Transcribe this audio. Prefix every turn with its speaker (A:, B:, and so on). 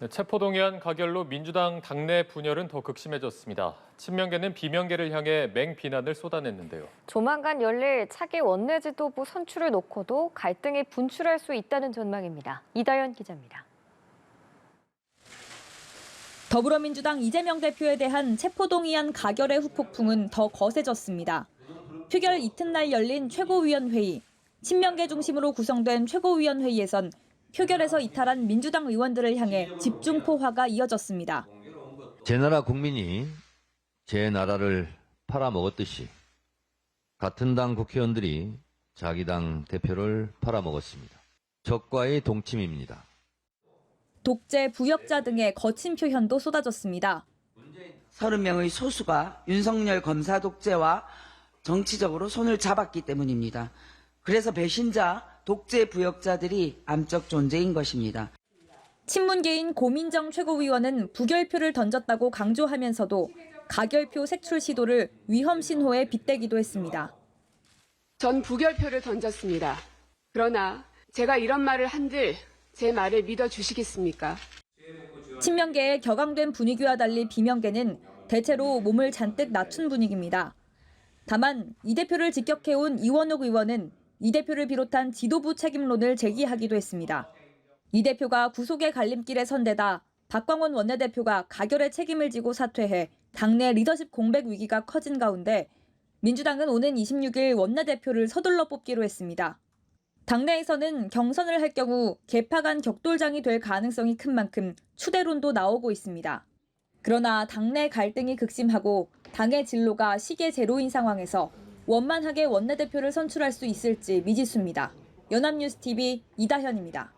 A: 네, 체포동의안 가결로 민주당 당내 분열은 더 극심해졌습니다. 친명계는 비명계를 향해 맹비난을 쏟아냈는데요.
B: 조만간 열릴 차기 원내 지도부 선출을 놓고도 갈등이 분출할 수 있다는 전망입니다. 이다연 기자입니다.
C: 더불어민주당 이재명 대표에 대한 체포동의안 가결의 후폭풍은 더 거세졌습니다. 표결 이튿날 열린 최고위원회의, 친명계 중심으로 구성된 최고위원회의에선 표결에서 이탈한 민주당 의원들을 향해 집중 포화가 이어졌습니다.
D: 제 나라 국민이 제 나라를 팔아먹었듯이 같은 당 국회의원들이 자기 당 대표를 팔아먹었습니다. 적과의 동침입니다.
C: 독재, 부역자 등의 거친 표현도 쏟아졌습니다.
E: 30명의 소수가 윤석열 검사 독재와 정치적으로 손을 잡았기 때문입니다. 그래서 배신자, 독재 부역자들이 암적 존재인 것입니다.
C: 친문계인 고민정 최고위원은 부결표를 던졌다고 강조하면서도 가결표 색출 시도를 위험 신호에 빗대기도 했습니다.
F: 전 부결표를 던졌습니다. 그러나 제가 이런 말을 한들 제 말을 믿어 주시겠습니까?
C: 친명계의 격앙된 분위기와 달리 비명계는 대체로 몸을 잔뜩 낮춘 분위기입니다. 다만 이 대표를 직격해온 이원욱 의원은 이 대표를 비롯한 지도부 책임론을 제기하기도 했습니다. 이 대표가 구속의 갈림길에 선대다 박광원 원내대표가 가결의 책임을 지고 사퇴해 당내 리더십 공백 위기가 커진 가운데 민주당은 오는 26일 원내대표를 서둘러 뽑기로 했습니다. 당내에서는 경선을 할 경우 개파 간 격돌장이 될 가능성이 큰 만큼 추대론도 나오고 있습니다. 그러나 당내 갈등이 극심하고 당의 진로가 시계 제로인 상황에서 원만하게 원내대표를 선출할 수 있을지 미지수입니다. 연합뉴스TV 이다현입니다.